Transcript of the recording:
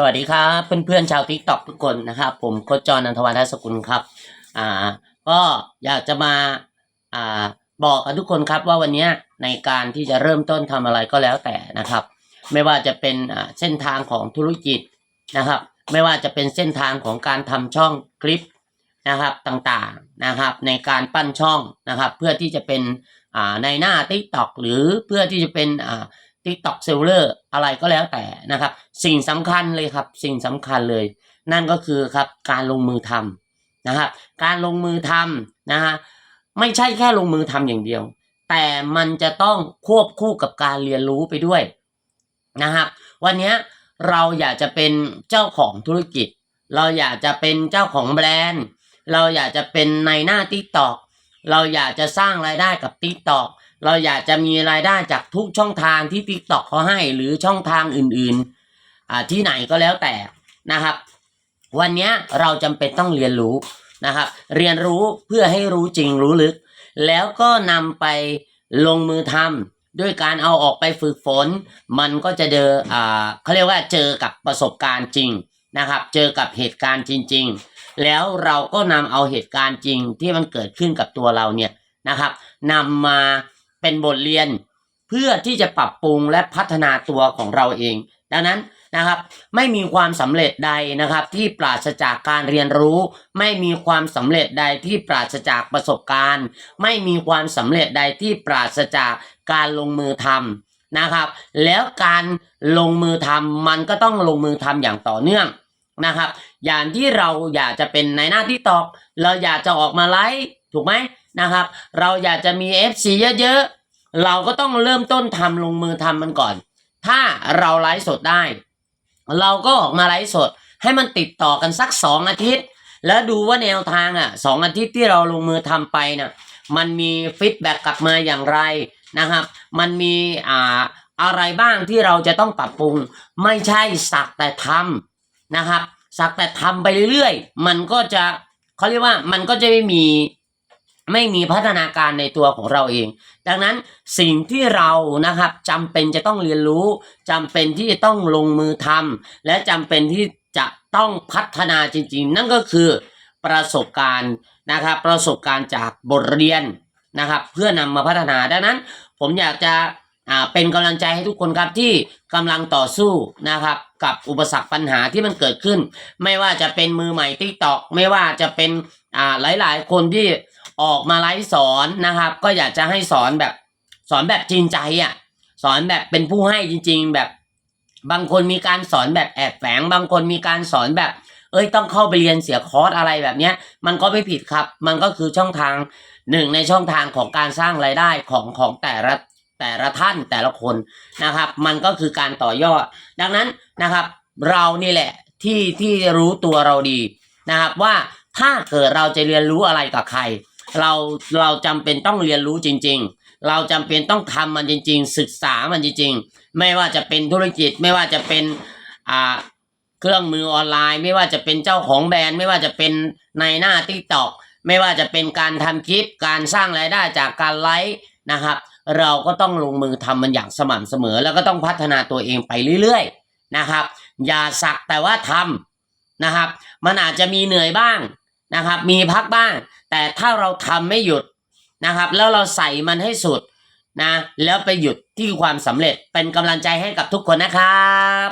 สวัสดีครับเพื่อนๆชาวทิกตอกทุกคนนะครับ ผมโคจรนันทวัฒน์ทัศกุลครับอ่าก็อยากจะมาอ่าบอกกับทุกคนครับว่าวันนี้ในการที่จะเริ่มต้นทำอะไรก็แล้วแต่นะครับ ไม่ว่าจะเป็นเส้นทางของธุรกิจนะครับ ไม่ว่าจะเป็นเส้นทางของการทำช่องคลิปนะครับต่างๆนะครับ ในการปั้นช่องนะครับ เพื่อที่จะเป็นอ่าในหน้า t ิ k t o k หรือเพื่อที่จะเป็นอ่า TikTok Seller อะไรก็แล้วแต่นะครับ สิ่งสำคัญเลยครับ สิ่งสำคัญเลย นั่นก็คือครับการลงมือทำนะครับการลงมือทำนะฮะไม่ใช่แค่ลงมือทำอย่างเดียว แต่มันจะต้องควบคู่กับการเรียนรู้ไปด้วยนะครับวันนี้เราอยากจะเป็นเจ้าของธุรกิจ เราอยากจะเป็นเจ้าของแบรนด์ เราอยากจะเป็นในหน้า TikTok เราอยากจะสร้างรายได้กับ TikTok เราอยากจะมีรายได้จากทุกช่องทางที่ TikTok เขาให้หรือช่องทางอื่นๆอ่าที่ไหนก็แล้วแต่นะครับ วันนี้เราจำเป็นต้องเรียนรู้นะครับ เรียนรู้เพื่อให้รู้จริงรู้ลึก แล้วก็นำไปลงมือทำด้วยการเอาออกไปฝึกฝน มันก็จะเจออ่าเขาเรียกว่าเจอกับประสบการณ์จริงนะครับ เจอกับเหตุการณ์จริง ๆ แล้วเราก็นำเอาเหตุการณ์จริงที่มันเกิดขึ้นกับตัวเราเนี่ยนะครับนำมา เป็นบทเรียนเพื่อที่จะปรับปรุงและพัฒนาตัวของเราเอง ดังนั้นนะครับไม่มีความสำเร็จใดนะครับ ที่ปราศจากการเรียนรู้ ไม่มีความสำเร็จใดที่ปราศจากประสบการณ์ ไม่มีความสำเร็จใดที่ปราศจากการลงมือทำนะครับ แล้วการลงมือทำมันก็ต้องลงมือทำอย่างต่อเนื่องนะครับ อย่างที่เราอยากจะเป็นในหน้าที่ตอกเราอยากจะออกมาไลฟ์ถูกไหม นะครับ เราอยากจะมี FC เยอะๆ เราก็ต้องเริ่มต้นทำลงมือทำมันก่อน ถ้าเราไลฟ์สดได้ เราก็ออกมาไลฟ์สด ให้มันติดต่อกันสักสองอาทิตย์ แล้วดูว่าแนวทางอะสองอาทิตย์ที่เราลงมือทำไปน่ะมันมีฟีดแบ็กกลับมาอย่างไรนะครับ มันมีอ่าอะไรบ้างที่เราจะต้องปรับปรุง ไม่ใช่สักแต่ทำนะครับ สักแต่ทำไปเรื่อยๆ มันก็จะเขาเรียกว่ามันก็จะไม่มี ไม่มีพัฒนาการในตัวของเราเอง ดังนั้นสิ่งที่เรานะครับจำเป็นจะต้องเรียนรู้จำเป็นที่จะต้องลงมือทำและจำเป็นที่จะต้องพัฒนาจริง ๆ นั่นก็คือประสบการณ์นะครับ ประสบการณ์จากบทเรียนนะครับ เพื่อนำมาพัฒนาดังนั้น ผมอยากจะเป็นกำลังใจให้ทุกคนครับที่กำลังต่อสู้นะครับ กับอุปสรรคปัญหาที่มันเกิดขึ้น ไม่ว่าจะเป็นมือใหม่ติ๊กตอกไม่ว่าจะเป็นอ่าหลายๆ คนที่ ออกมาไลฟ์สอนนะครับ ก็อยากจะให้สอนแบบสอนแบบจริงใจอะสอนแบบเป็นผู้ให้จริง ๆ แบบ บางคนมีการสอนแบบแอบแฝง บางคนมีการสอนแบบ เอ้ยต้องเข้าไปเรียนเสียคอร์สอะไรแบบเนี้ย มันก็ไม่ผิดครับ มันก็คือช่องทางหนึ่งในช่องทางของการสร้างรายได้ของของแต่ละแต่ละท่านแต่ละคนนะครับ มันก็คือการต่อยอด ดังนั้นนะครับ เรานี่แหละที่ที่รู้ตัวเราดีนะครับว่าถ้าเกิดเราจะเรียนรู้อะไรกับใคร เราเราจำเป็นต้องเรียนรู้จริง ๆ เราจำเป็นต้องทำมันจริง ๆ ศึกษามันจริง ๆ ไม่ว่าจะเป็นธุรกิจไม่ว่าจะเป็นอ่าเครื่องมือออนไลน์ ไม่ว่าจะเป็นเจ้าของแบรนด์ ไม่ว่าจะเป็นในหน้าทิกตอกไม่ว่าจะเป็นการทำคลิปการสร้างรายได้จากการไลฟ์นะครับ เราก็ต้องลงมือทำมันอย่างสม่ำเสมอ แล้วก็ต้องพัฒนาตัวเองไปเรื่อยๆนะครับ อย่าสักแต่ว่าทำนะครับ มันอาจจะมีเหนื่อยบ้าง นะครับ มีพักบ้าง แต่ถ้าเราทำไม่หยุดนะครับ แล้วเราใส่มันให้สุดนะ แล้วไปหยุดที่ความสำเร็จเป็นกำลังใจให้กับทุกคนนะครับ